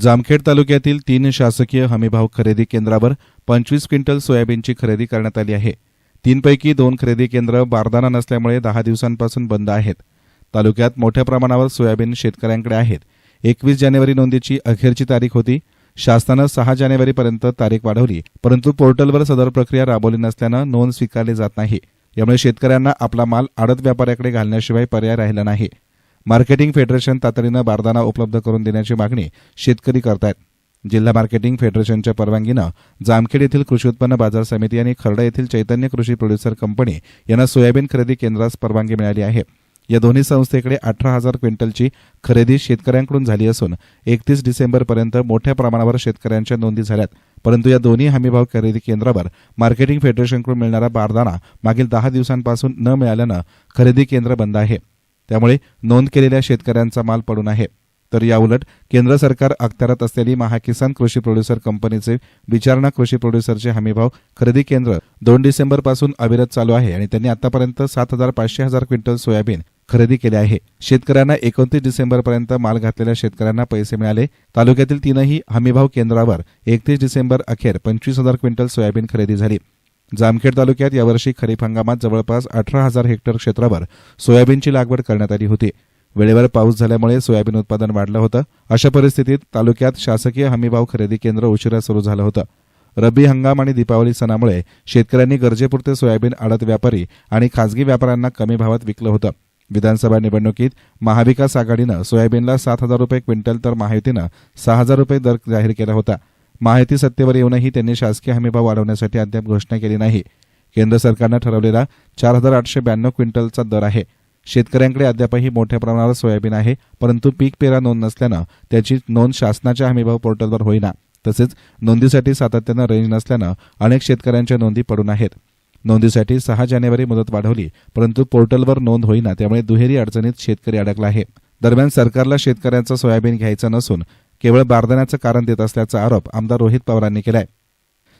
जामखेड तालुक्यातील तीन शासकीय हमीभाव खरेदी केंद्रावर पंचवीस क्विंटल सोयाबीनची खरेदी करण्यात आली आहे. तीनपैकी दोन खरेदी केंद्र बारदाना नसल्यामुळे दहा दिवसांपासून बंद आहेत. तालुक्यात मोठ्या प्रमाणावर सोयाबीन शेतकऱ्यांकडे आहेत. एकवीस जानेवारी नोंदीची अखेरची तारीख होती. शासनानं सहा जानेवारीपर्यंत तारीख वाढवली परंतु पोर्टलवर सदर प्रक्रिया राबवली नसल्यानं नोंद स्वीकारली जात नाही. यामुळे शेतकऱ्यांना आपला माल आडत व्यापाऱ्याकडे घालण्याशिवाय पर्याय राहिला नाही. मार्केटिंग फेडरेशन तातडीनं बारदाना उपलब्ध करून देण्याची मागणी शेतकरी करतायत. जिल्हा मार्केटिंग फेडरेशनच्या परवानगीनं जामखेड येथील कृषी उत्पन्न बाजार समिती आणि खर्डा येथील चैतन्य कृषी प्रोड्युसर कंपनी यांना सोयाबीन खरेदी केंद्रास परवानगी मिळाली आहे. या दोन्ही संस्थेकडे अठरा हजार क्विंटलची खरेदी शेतकऱ्यांकडून झाली असून एकतीस डिसेंबरपर्यंत मोठ्या प्रमाणावर शेतकऱ्यांच्या नोंदी झाल्यात. परंतु या दोन्ही हमीभाव खरेदी केंद्रावर मार्केटिंग फेडरेशनकडून मिळणारा बारदाना मागील दहा दिवसांपासून न मिळाल्यानं खरेदी केंद्र बंद आहे. त्यामुळे नोंद केलेल्या शेतकऱ्यांचा माल पडून आहे. तर याउलट केंद्र सरकार अखत्यारात असलेली महाकिसान कृषी प्रोड्युसर कंपनीचे विचारणा कृषी प्रोड्युसरचे हमीभाव खरेदी केंद्र दोन डिसेंबरपासून अविरत चालू आहे आणि त्यांनी आतापर्यंत सात हजार पाचशे हजार क्विंटल सोयाबीन खरेदी केले आहे. शेतकऱ्यांना एकोणतीस डिसेंबरपर्यंत माल घातलेल्या शेतकऱ्यांना पैसे मिळाले. तालुक्यातील तीनही हमीभाव केंद्रावर एकतीस डिसेंबर अखेर पंचवीस हजार क्विंटल सोयाबीन खरेदी झाली. जामखेड तालुक्यात यावर्षी खरीप हंगामात जवळपास अठरा हजार हेक्टर क्षेत्रावर सोयाबीनची लागवड करण्यात आली होती. वेळेवर पाऊस झाल्यामुळे सोयाबीन उत्पादन वाढलं होतं. अशा परिस्थितीत तालुक्यात शासकीय हमीभाव खरेदी केंद्र उशिरा सुरू झालं होतं. रब्बी हंगाम आणि दीपावली सणामुळे शेतकऱ्यांनी गरजेपुरते सोयाबीन आडत व्यापारी आणि खासगी व्यापाऱ्यांना कमी भावात विकलं होतं. विधानसभा निवडणुकीत महाविकास आघाडीनं सोयाबीनला सात हजार रुपये क्विंटल तर महायुतीनं सहा हजार रुपये दर जाहीर केला होता. महायुती सत्तेवर येऊनही त्यांनी शासकीय हमीभाव वाढवण्यासाठी अद्याप घोषणा केली नाही. केंद्र सरकारनं ठरवलेला चार हजार आठशे ब्याण्णव क्विंटलचा दर आहे. शेतकऱ्यांकडे अद्यापही मोठ्या प्रमाणावर सोयाबीन आहे परंतु पीक पेरा नोंद नसल्यानं त्याची नोंद शासनाच्या हमीभाव पोर्टलवर होईना. तसेच नोंदीसाठी सातत्यानं रेंज नसल्यानं अनेक शेतकऱ्यांच्या नोंदी पडून आहेत. नोंदीसाठी सहा जानेवारी मुदत वाढवली परंतु पोर्टलवर नोंद होईना त्यामुळे दुहेरी अडचणीत शेतकरी अडकला आहे. दरम्यान सरकारला शेतकऱ्यांचा सोयाबीन घ्यायचा नसून केवळ बारदाण्याचं कारण देत असल्याचा आरोप आमदार रोहित पवारांनी केलाय.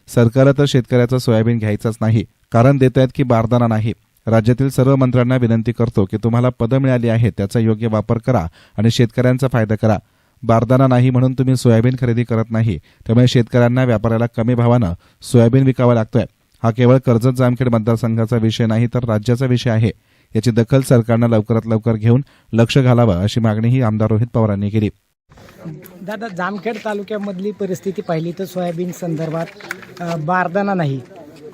सरकारला तर शेतकऱ्याचं सोयाबीन घ्यायचंच नाही. कारण देत आहेत की बारदाना नाही. राज्यातील सर्व मंत्र्यांना विनंती करतो की तुम्हाला पदं मिळाली आहेत त्याचा योग्य वापर करा आणि शेतकऱ्यांचा फायदा करा. बारदाना नाही म्हणून तुम्ही सोयाबीन खरेदी करत नाही. त्यामुळे शेतकऱ्यांना व्यापाऱ्याला कमी भावानं सोयाबीन विकावा लागतोय. हा केवळ कर्जत जामखेड मतदारसंघाचा विषय नाही तर राज्याचा विषय आहे. याची दखल सरकारनं लवकरात लवकर घेऊन लक्ष घालावं अशी मागणीही आमदार रोहित पवारांनी केली. दादा जामखेड तालुक्यामधली परिस्थिती पाहिली तर सोयाबीन संदर्भात बारदाना नाही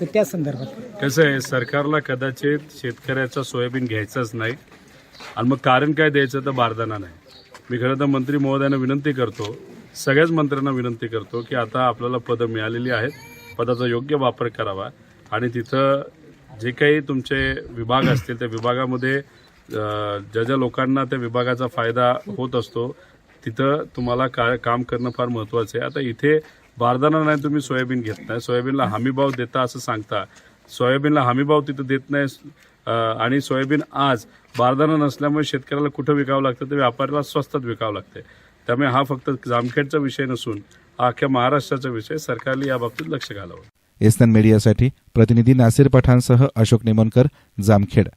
तर त्या संदर्भात. कसं आहे सरकारला कदाचित शेतकऱ्याचा सोयाबीन घ्यायचाच नाही. आणि मग कारण काय द्यायचं तर बारदाना नाही. मी खरं तर मंत्री महोदयांना विनंती करतो सगळ्याच मंत्र्यांना विनंती करतो की आता आपल्याला पदं मिळालेली आहेत पदाचा योग्य वापर करावा. आणि तिथं जे काही तुमचे विभाग असतील त्या विभागामध्ये ज्या ज्या लोकांना त्या विभागाचा फायदा होत असतो तिथं तुम्हाला का काम करणं फार महत्त्वाचं आहे. आता इथे बारदाना नाही तुम्ही सोयाबीन घेत नाही. सोयाबीनला हमीभाव देता असं सांगता. सोयाबीनला हमीभाव तिथं देत नाही. आणि सोयाबीन आज बारदाना नसल्यामुळे शेतकऱ्याला कुठं विकावं लागतं? ते व्यापाऱ्याला स्वस्तात विकावं लागते त्यामुळे हा फक्त जामखेडचा विषय नसून हा अख्ख्या महाराष्ट्राचा विषय. सरकारने या बाबतीत लक्ष घालावं. एसएन मीडियासाठी प्रतिनिधी नासिर पठाणसह अशोक नेमनकर जामखेड.